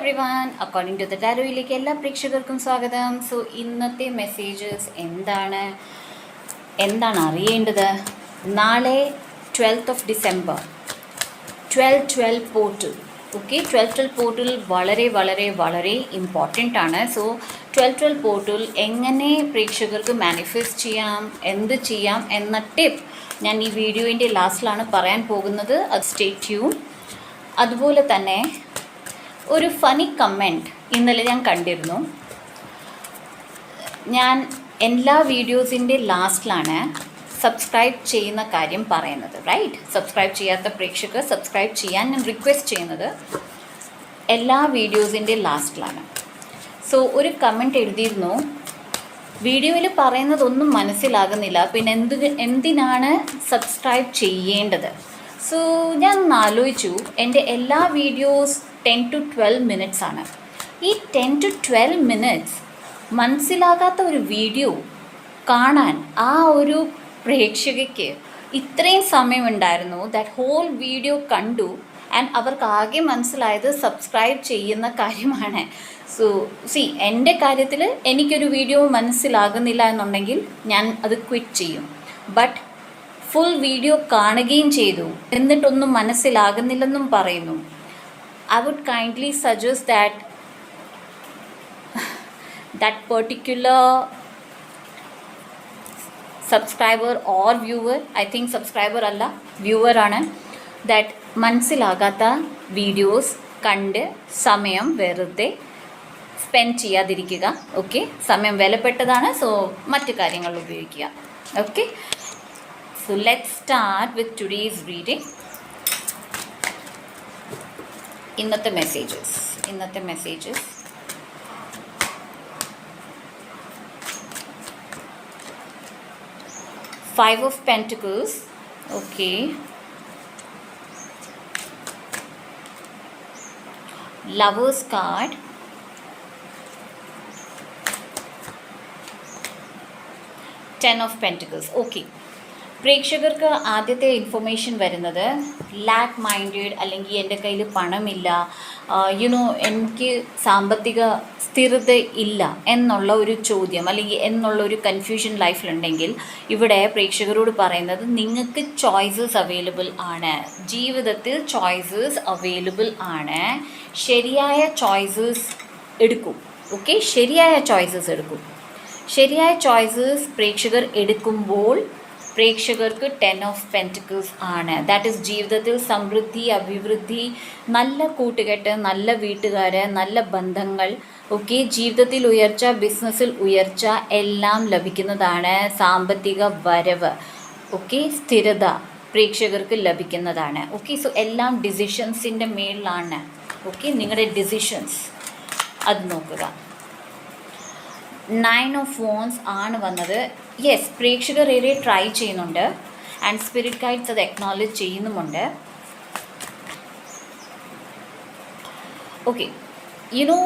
Every one according to the ടാരോയിലേക്ക് എല്ലാ പ്രേക്ഷകർക്കും സ്വാഗതം. സോ ഇന്നത്തെ മെസ്സേജസ് എന്താണ്? എന്താണ് അറിയേണ്ടത്? നാളെ twelfth of December twelve twelve portal okay twelve twelve portal വളരെ വളരെ വളരെ ഇമ്പോർട്ടന്റ് ആണ്. സോ ട്വൽവ് ട്വൽവ് പോർട്ടൽ എങ്ങനെ പ്രേക്ഷകർക്ക് മാനിഫെസ്റ്റ് ചെയ്യാം? എന്ത് ചെയ്യാം? എന്ന ടിപ്പ് ഞാൻ ഈ വീഡിയോയിന്റെ ലാസ്റ്റിലാണ് പറയാൻ പോകുന്നത്. അത് സ്റ്റേ ട്യൂൺ അതുപോലെ തന്നെ ഒരു ഫണി കമന്റ് ഇന്നലെ ഞാൻ കണ്ടിരുന്നു. ഞാൻ എല്ലാ വീഡിയോസിന്റെ ലാസ്റ്റിലാണ് സബ്സ്ക്രൈബ് ചെയ്യുന്ന കാര്യം പറയുന്നത് റൈറ്റ് സബ്സ്ക്രൈബ് ചെയ്യാത്ത പ്രേക്ഷകർ സബ്സ്ക്രൈബ് ചെയ്യാൻ ഞാൻ റിക്വസ്റ്റ് ചെയ്യുന്നത് എല്ലാ വീഡിയോസിന്റെ ലാസ്റ്റിലാണ് സോ ഒരു കമന്റ് എഴുതിയിരുന്നു വീഡിയോയിൽ പറയുന്നതൊന്നും മനസ്സിലാകുന്നില്ല. പിന്നെ എന്ത് എന്തിനാണ് സബ്സ്ക്രൈബ് ചെയ്യേണ്ടത്? സോ ഞാൻ ആലോചിച്ചു എന്റെ എല്ലാ videos ten to twelve minutes ആണ്. ഈ ടെൻ ടു ട്വൽവ് മിനിറ്റ്സ് മനസ്സിലാകാത്ത ഒരു വീഡിയോ കാണാൻ ആ ഒരു പ്രേക്ഷകയ്ക്ക് ഇത്രയും സമയമുണ്ടായിരുന്നു. ദാറ്റ് ഹോൾ വീഡിയോ കണ്ടു ആൻഡ് അവർക്ക് ആകെ മനസ്സിലായത് സബ്സ്ക്രൈബ് ചെയ്യുന്ന കാര്യമാണ്. സോ സി എന്റെ കാര്യത്തിൽ എനിക്കൊരു വീഡിയോ മനസ്സിലാകുന്നില്ല എന്നുണ്ടെങ്കിൽ ഞാൻ അത് ക്വിറ്റ് ചെയ്യും. ബട്ട് ഫുൾ വീഡിയോ കാണുകയും ചെയ്തു. എന്നിട്ടൊന്നും മനസ്സിലാകുന്നില്ലെന്നും പറയുന്നു. I would kindly suggest that that particular subscriber or viewer I think subscriber അല്ല വ്യൂവർ ആണ് ദാറ്റ് മനസ്സിലാകാത്ത വീഡിയോസ് കണ്ട് സമയം വെറുതെ സ്പെൻഡ് ചെയ്യാതിരിക്കുക. ഓക്കെ സമയം വിലപ്പെട്ടതാണ് സോ മറ്റു കാര്യങ്ങൾ ഉപയോഗിക്കുക. Okay so let start with today's reading ഇന്നത്തെ മെസ്സേജസ് ഇന്നത്തെ messages five of pentacles okay. Lovers card. Ten of pentacles okay പ്രേക്ഷകർക്ക് ആദ്യത്തെ ഇൻഫർമേഷൻ വരുന്നത് ലാക്ക് മൈൻഡഡ് അല്ലെങ്കിൽ എന്റെ കയ്യിൽ പണമില്ല യുനോ എനിക്ക് സാമ്പത്തിക സ്ഥിരത ഇല്ല എന്നുള്ള ഒരു ചോദ്യം അല്ലെങ്കിൽ എന്നുള്ള ഒരു കൺഫ്യൂഷൻ ലൈഫിലുണ്ടെങ്കിൽ ഇവിടെ പ്രേക്ഷകരോട് പറയുന്നത് നിങ്ങൾക്ക് ചോയ്സസ് അവൈലബിൾ ആണ്. ജീവിതത്തിൽ ചോയ്സസ് അവൈലബിൾ ആണ്. ശരിയായ ചോയ്സസ് എടുക്കും. ഓക്കെ ശരിയായ ചോയ്സസ് എടുക്കും. ശരിയായ ചോയ്സസ് പ്രേക്ഷകർ എടുക്കുമ്പോൾ പ്രേക്ഷകർക്ക് ടെൻ ഓഫ് പെന്റിക്കിൾസ് ആണ്. ദാറ്റ് ഇസ് ജീവിതത്തിൽ സമൃദ്ധി അഭിവൃദ്ധി നല്ല കൂട്ടുകെട്ട് നല്ല വീട്ടുകാർ നല്ല ബന്ധങ്ങൾ ഓക്കെ ജീവിതത്തിൽ ഉയർച്ച ബിസിനസ്സിൽ ഉയർച്ച എല്ലാം ലഭിക്കുന്നതാണ് സാമ്പത്തിക വരവ് ഓക്കെ സ്ഥിരത പ്രേക്ഷകർക്ക് ലഭിക്കുന്നതാണ് ഓക്കെ സോ എല്ലാം ഡിസിഷൻസിന്റെ മേളിലാണ് ഓക്കെ നിങ്ങളുടെ ഡിസിഷൻസ് അത് നോക്കുക. നയൻ ഓഫ് ഫോൺസ് ആണ് വന്നത്. യെസ് പ്രേക്ഷകർ ഏറെ ട്രൈ ചെയ്യുന്നുണ്ട്. ആൻഡ് സ്പിരിറ്റ് ഗൈഡ്സ് അത് എക്നോളജ് ചെയ്യുന്നുമുണ്ട്. ഓക്കെ യുനോ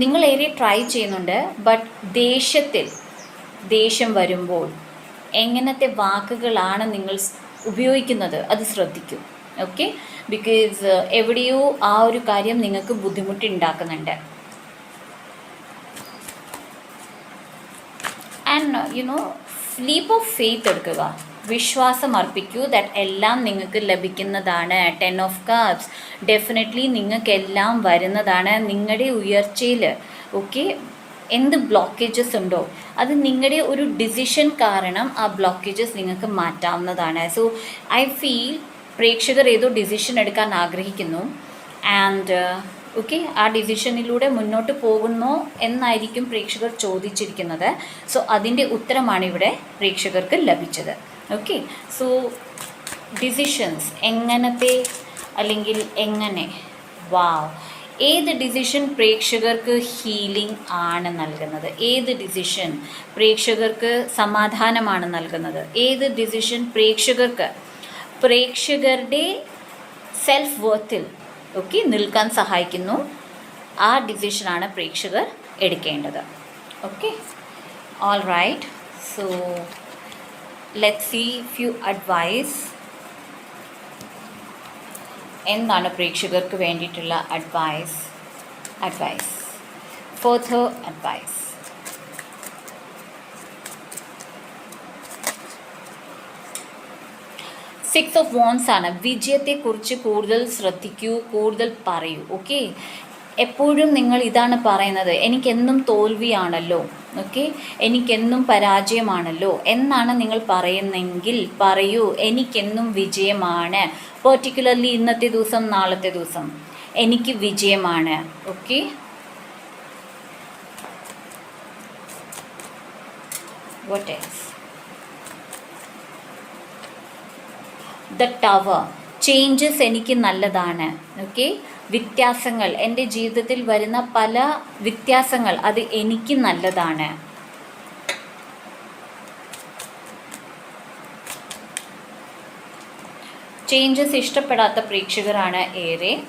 നിങ്ങൾ ഏറെ ട്രൈ ചെയ്യുന്നുണ്ട് ബട്ട് ദേഷ്യത്തിൽ ദേഷ്യം വരുമ്പോൾ എങ്ങനത്തെ വാക്കുകളാണ് നിങ്ങൾ ഉപയോഗിക്കുന്നത് അത് ശ്രദ്ധിക്കും. ഓക്കെ ബിക്കോസ് എവിടെയോ ആ ഒരു കാര്യം നിങ്ങൾക്ക് ബുദ്ധിമുട്ടുണ്ടാക്കുന്നുണ്ട് and you know leap of faith എടുക്കുക. വിശ്വാസം അർപ്പിക്കൂ ദാറ്റ് എല്ലാം നിങ്ങൾക്ക് ലഭിക്കുന്നതാണ്. ടെൻ ഓഫ് കാർബ്സ് ഡെഫിനറ്റ്ലി നിങ്ങൾക്കെല്ലാം വരുന്നതാണ്. നിങ്ങളുടെ ഉയർച്ചയിൽ ഓക്കെ എന്ത് ബ്ലോക്കേജസ് ഉണ്ടോ അത് നിങ്ങളുടെ ഒരു ഡിസിഷൻ കാരണം ആ ബ്ലോക്കേജസ് നിങ്ങൾക്ക് മാറ്റാവുന്നതാണ്. സോ ഐ ഫീൽ പ്രേക്ഷകർ ഏതോ ഡിസിഷൻ എടുക്കാൻ ആഗ്രഹിക്കുന്നു. ആൻഡ് ഓക്കെ ആ ഡിസിഷനിലൂടെ മുന്നോട്ട് പോകുന്നോ എന്നായിരിക്കും പ്രേക്ഷകർ ചോദിച്ചിരിക്കുന്നത്. സോ അതിന്റെ ഉത്തരമാണ് ഇവിടെ പ്രേക്ഷകർക്ക് ലഭിച്ചത്. ഓക്കെ സോ ഡിസിഷൻസ് എങ്ങനത്തെ അല്ലെങ്കിൽ എങ്ങനെ? വാവ് ഏത് ഡിസിഷൻ പ്രേക്ഷകർക്ക് ഹീലിംഗ് ആണ് നൽകുന്നത്? ഏത് ഡിസിഷൻ പ്രേക്ഷകർക്ക് സമാധാനമാണ് നൽകുന്നത്? ഏത് ഡിസിഷൻ പ്രേക്ഷകർക്ക്? പ്രേക്ഷകരുടെ സെൽഫ് വർത്തിൽ ഓക്കെ നിൽക്കാൻ സഹായിക്കുന്നു. ആ ഡിസിഷനാണ് പ്രേക്ഷകർ എടുക്കേണ്ടത്. Okay all right so let see few advice എന്താണ് പ്രേക്ഷകർക്ക് വേണ്ടിയിട്ടുള്ള advice advice. Further advice. Six of wands ആണ്. വിജയത്തെക്കുറിച്ച് കൂടുതൽ ശ്രദ്ധിക്കൂ കൂടുതൽ പറയൂ ഓക്കെ എപ്പോഴും നിങ്ങൾ ഇതാണ് പറയുന്നത്. എനിക്കെന്നും തോൽവിയാണല്ലോ ഓക്കെ എനിക്കെന്നും പരാജയമാണല്ലോ എന്നാണ് നിങ്ങൾ പറയുന്നെങ്കിൽ പറയൂ എനിക്കെന്നും വിജയമാണ് പെർട്ടിക്കുലർലി ഇന്നത്തെ ദിവസം നാളത്തെ ദിവസം. എനിക്ക് വിജയമാണ് okay what else the tower changes എനിക്ക് നല്ലതാണ്. ഓക്കെ വ്യത്യാസങ്ങൾ. എന്റെ ജീവിതത്തിൽ വരുന്ന പല വ്യത്യാസങ്ങൾ അത് എനിക്ക് നല്ലതാണ്. ചേഞ്ചസ് ഇഷ്ടപ്പെടാത്ത പ്രേക്ഷകരാണ് ഏറെ.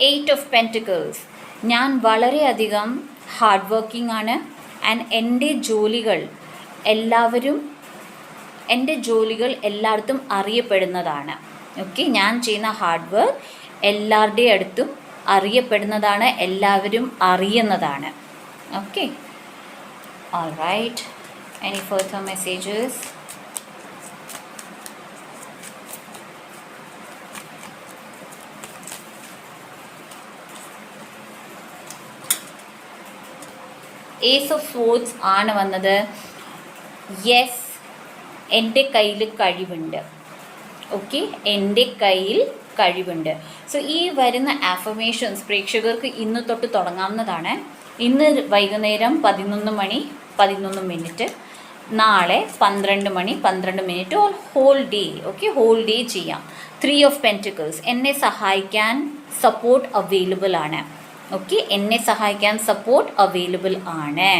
എയ്റ്റ് ഓഫ് പെന്റിക്കിൾസ് ഞാൻ വളരെയധികം ഹാർഡ് വർക്കിംഗ് ആണ്. ആൻഡ് എന്റെ ജോലികൾ എല്ലാവരും എന്റെ ജോലികൾ എല്ലായിടത്തും അറിയപ്പെടുന്നതാണ്. ഓക്കെ ഞാൻ ചെയ്യുന്ന ഹാർഡ് വർക്ക് എല്ലാവരുടെ അടുത്തും അറിയപ്പെടുന്നതാണ് എല്ലാവരും അറിയുന്നതാണ്. Okay all right any further messages ace of swords ആണ് വന്നത്. യെസ് എന്റെ കയ്യിൽ കഴിവുണ്ട്. ഓക്കെ എന്റെ കയ്യിൽ കഴിവുണ്ട്. സോ ഈ വരുന്ന ആഫർമേഷൻസ് പ്രേക്ഷകർക്ക് ഇന്ന് തൊട്ട് തുടങ്ങാവുന്നതാണ്. ഇന്ന് വൈകുന്നേരം പതിനൊന്ന് മണി പതിനൊന്ന് മിനിറ്റ്. നാളെ പന്ത്രണ്ട് മണി പന്ത്രണ്ട് minute all whole day okay whole day ചെയ്യാം. ത്രീ ഓഫ് പെന്റിക്കിൾസ് എന്നെ സഹായിക്കാൻ സപ്പോർട്ട് അവൈലബിൾ ആണ്. ഓക്കെ എന്നെ സഹായിക്കാൻ സപ്പോർട്ട് അവൈലബിൾ ആണ്.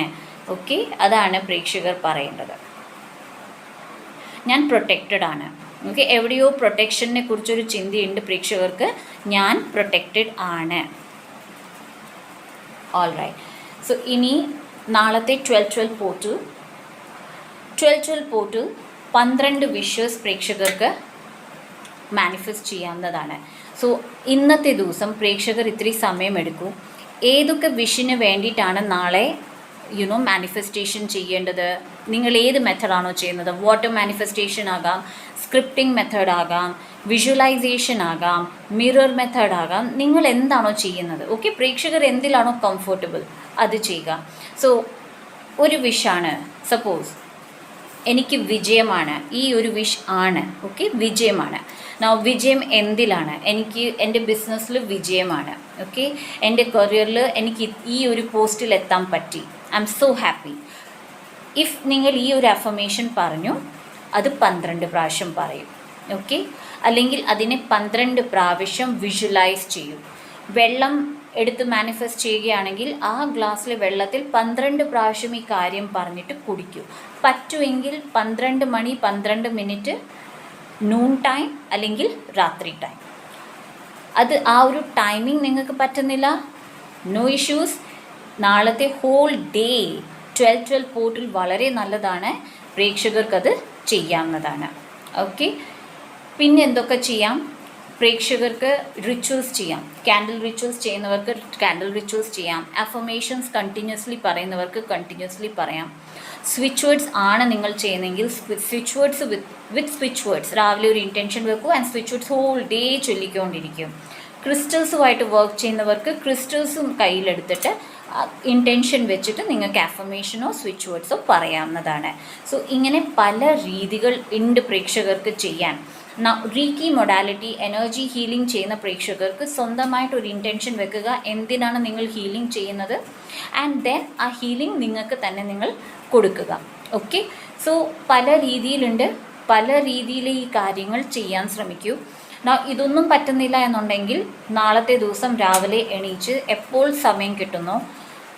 ഓക്കെ അതാണ് പ്രേക്ഷകർ പറയേണ്ടത്. ഞാൻ പ്രൊട്ടക്റ്റഡ് ആണ്. ഓക്കെ എവിടെയോ പ്രൊട്ടക്ഷനെ കുറിച്ചൊരു ചിന്തയുണ്ട് പ്രേക്ഷകർക്ക്. ഞാൻ പ്രൊട്ടക്റ്റഡ് ആണ്. ഓൾ റൈറ്റ് സോ ഇനി നാളത്തെ twelve twelve portal twelve twelve portal പന്ത്രണ്ട് വിഷസ് പ്രേക്ഷകർക്ക് മാനിഫെസ്റ്റ് ചെയ്യാവുന്നതാണ്. സോ ഇന്നത്തെ ദിവസം പ്രേക്ഷകർ ഇത്രയും സമയമെടുക്കൂ. ഏതൊക്കെ വിഷിന് വേണ്ടിയിട്ടാണ് നാളെ യുനോ മാനിഫെസ്റ്റേഷൻ ചെയ്യേണ്ടത്? നിങ്ങൾ ഏത് മെത്തഡാണോ ചെയ്യുന്നത്? വാട്ടർ മാനിഫെസ്റ്റേഷൻ ആകാം സ്ക്രിപ്റ്റിംഗ് മെത്തേഡ് ആകാം വിഷ്വലൈസേഷൻ ആകാം മിറർ മെത്തേഡ് ആകാം. നിങ്ങൾ എന്താണോ ചെയ്യുന്നത്? ഓക്കെ പ്രേക്ഷകർ എന്തിലാണോ കംഫർട്ടബിൾ അത് ചെയ്യുക. സോ ഒരു വിഷാണ് സപ്പോസ് എനിക്ക് വിജയമാണ്. ഈ ഒരു വിഷ് ആണ്. ഓക്കെ വിജയമാണ്. നൗ വിജയം എന്തിലാണ്? എനിക്ക് എന്റെ ബിസിനസ്സിൽ വിജയമാണ്. ഓക്കെ എന്റെ കരിയറിൽ എനിക്ക് ഈ ഒരു പോസ്റ്റിൽ എത്താൻ പറ്റി. I'm so happy if നിങ്ങൾ ഈ ഒരു അഫർമേഷൻ പറഞ്ഞു അത് പന്ത്രണ്ട് പ്രാവശ്യം പറയും. ഓക്കെ അല്ലെങ്കിൽ അതിനെ പന്ത്രണ്ട് പ്രാവശ്യം വിഷ്വലൈസ് ചെയ്യും. വെള്ളം എടുത്ത് മാനിഫെസ്റ്റ് ചെയ്യുകയാണെങ്കിൽ ആ ഗ്ലാസ്സിലെ വെള്ളത്തിൽ പന്ത്രണ്ട് പ്രാവശ്യം ഈ കാര്യം പറഞ്ഞിട്ട് കുടിക്കൂ. പറ്റുമെങ്കിൽ പന്ത്രണ്ട് മണി പന്ത്രണ്ട് മിനിറ്റ് നൂൺ ടൈം അല്ലെങ്കിൽ രാത്രി ടൈം അത് ആ ഒരു ടൈമിംഗ് നിങ്ങൾക്ക് പറ്റുന്നില്ല? നോ ഇഷ്യൂസ് നാളത്തെ ഹോൾ ഡേ ട്വൽവ് ട്വൽവ് പോർട്ടിൽ വളരെ നല്ലതാണ്. പ്രേക്ഷകർക്കത് ചെയ്യാവുന്നതാണ്. ഓക്കെ പിന്നെ എന്തൊക്കെ ചെയ്യാം? പ്രേക്ഷകർക്ക് റിച്വൽസ് ചെയ്യാം. കാൻഡിൽ റിച്വൽസ് ചെയ്യുന്നവർക്ക് കാൻഡിൽ റിച്വൽസ് ചെയ്യാം. അഫർമേഷൻസ് കണ്ടിന്യൂസ്ലി പറയുന്നവർക്ക് കണ്ടിന്യൂസ്ലി പറയാം. സ്വിച്ച് വേർഡ്സ് ആണ് നിങ്ങൾ ചെയ്യുന്നതെങ്കിൽ switch words with with switch words രാവിലെ ഒരു ഇന്റൻഷൻ വെക്കും and switch words whole day ചൊല്ലിക്കൊണ്ടിരിക്കും. ക്രിസ്റ്റൽസുമായിട്ട് വർക്ക് ചെയ്യുന്നവർക്ക് ക്രിസ്റ്റൽസും കയ്യിലെടുത്തിട്ട് ഇന്റൻഷൻ വെച്ചിട്ട് നിങ്ങൾക്ക് അഫമേഷനോ സ്വിച്ച് വേർഡ്സോ പറയാവുന്നതാണ്. സോ ഇങ്ങനെ പല രീതികൾ ഉണ്ട് പ്രേക്ഷകർക്ക് ചെയ്യാൻ. റീക്കി മൊഡാലിറ്റി എനർജി ഹീലിംഗ് ചെയ്യുന്ന പ്രേക്ഷകർക്ക് സ്വന്തമായിട്ട് ഒരു ഇന്റൻഷൻ വെക്കുക എന്തിനാണ് നിങ്ങൾ ഹീലിംഗ് ചെയ്യുന്നത്? ആൻഡ് ദെൻ ആ ഹീലിംഗ് നിങ്ങൾക്ക് തന്നെ നിങ്ങൾ കൊടുക്കുക. ഓക്കെ സോ പല രീതിയിലുണ്ട്. പല രീതിയിൽ ഈ കാര്യങ്ങൾ ചെയ്യാൻ ശ്രമിക്കൂ. ഇതൊന്നും പറ്റുന്നില്ല എന്നുണ്ടെങ്കിൽ നാളത്തെ ദിവസം രാവിലെ എണീച്ച് എപ്പോൾ സമയം കിട്ടുന്നോ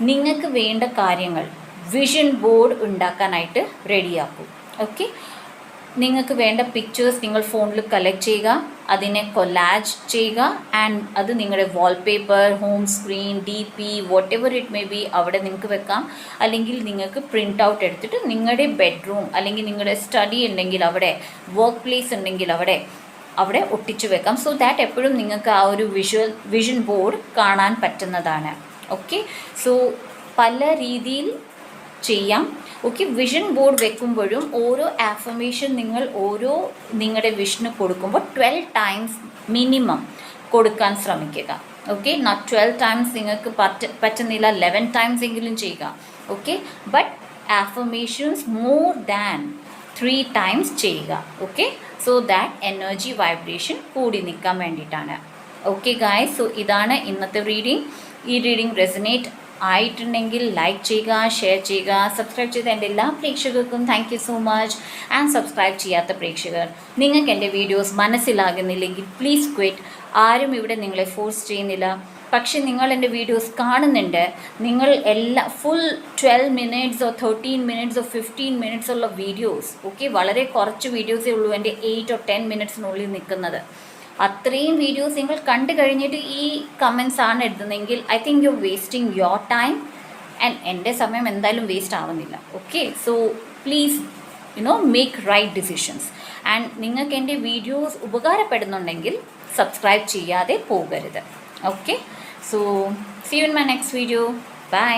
നിങ്ങൾക്ക് വേണ്ട കാര്യങ്ങൾ വിഷൻ ബോർഡ് ഉണ്ടാക്കാനായിട്ട് റെഡിയാക്കൂ ഓക്കെ നിങ്ങൾക്ക് വേണ്ട പിക്ചേഴ്സ് നിങ്ങൾ ഫോണിൽ കളക്ട് ചെയ്യുക അതിനെ കൊലാജ് ചെയ്യുക ആൻഡ് അത് നിങ്ങളുടെ wallpaper home screen D P whatever it may be അവിടെ നിങ്ങൾക്ക് വെക്കാം. അല്ലെങ്കിൽ നിങ്ങൾക്ക് പ്രിന്റ് ഔട്ട് എടുത്തിട്ട് നിങ്ങളുടെ ബെഡ്റൂം അല്ലെങ്കിൽ നിങ്ങളുടെ സ്റ്റഡി ഉണ്ടെങ്കിൽ അവിടെ വർക്ക് പ്ലേസ് ഉണ്ടെങ്കിൽ അവിടെ അവിടെ ഒട്ടിച്ചു വെക്കാം. സോ ദാറ്റ് എപ്പോഴും നിങ്ങൾക്ക് ആ ഒരു വിഷ്വൽ വിഷൻ ബോർഡ് കാണാൻ പറ്റുന്നതാണ്. ഓക്കെ സോ പല രീതിയിൽ ചെയ്യാം. ഓക്കെ വിഷൻ ബോർഡ് വെക്കുമ്പോഴും ഓരോ ആഫർമേഷൻ നിങ്ങൾ ഓരോ നിങ്ങളുടെ വിഷന് കൊടുക്കുമ്പോൾ ട്വൽവ് ടൈംസ് മിനിമം കൊടുക്കാൻ ശ്രമിക്കുക. ഓക്കെ നോട്ട് ട്വൽവ് ടൈംസ് നിങ്ങൾക്ക് പറ്റ പറ്റുന്നില്ല. ലെവൻ ടൈംസ് എങ്കിലും ചെയ്യുക. Okay but affirmations more than three times ചെയ്യുക. Okay so that energy vibration കൂടി നിൽക്കാൻ വേണ്ടിയിട്ടാണ്. ഓക്കെ ഗായ് സോ ഇതാണ് ഇന്നത്തെ റീഡിംഗ് ഈ റീഡിംഗ് റെസനേറ്റ് ആയിട്ടുണ്ടെങ്കിൽ ലൈക്ക് ചെയ്യുക ഷെയർ ചെയ്യുക സബ്സ്ക്രൈബ് ചെയ്ത എന്റെ എല്ലാ പ്രേക്ഷകർക്കും thank you so much and subscribe ചെയ്യാത്ത പ്രേക്ഷകർ. നിങ്ങൾക്ക് എന്റെ വീഡിയോസ് മനസ്സിലാകുന്നില്ലെങ്കിൽ പ്ലീസ് ക്വിറ്റ് ആരും ഇവിടെ നിങ്ങളെ ഫോഴ്സ് ചെയ്യുന്നില്ല. പക്ഷേ നിങ്ങൾ എന്റെ വീഡിയോസ് കാണുന്നുണ്ട്. നിങ്ങൾ എല്ലാ ഫുൾ ട്വൽവ് മിനിറ്റ്സോ തേർട്ടീൻ മിനിറ്റ്സോ ഫിഫ്റ്റീൻ മിനിറ്റ്സ് ഉള്ള വീഡിയോസ് ഓക്കെ വളരെ കുറച്ച് വീഡിയോസേ ഉള്ളൂ എന്റെ എയ്റ്റ് ഓർ ടെൻ മിനിറ്റ്സിനുള്ളിൽ നിൽക്കുന്നത്. അത്രയും വീഡിയോസ് നിങ്ങൾ കണ്ടു കഴിഞ്ഞിട്ട് ഈ കമൻസ് ആണ് എഴുതുന്നതെങ്കിൽ I think you wasting your time and എന്റെ സമയം എന്തായാലും വേസ്റ്റ് ആവുന്നില്ല. Okay so please you know make right decisions and നിങ്ങൾക്ക് എന്റെ വീഡിയോസ് ഉപകാരപ്പെടുന്നുണ്ടെങ്കിൽ സബ്സ്ക്രൈബ് ചെയ്യാതെ പോകരുത്. Okay so see you in my next video bye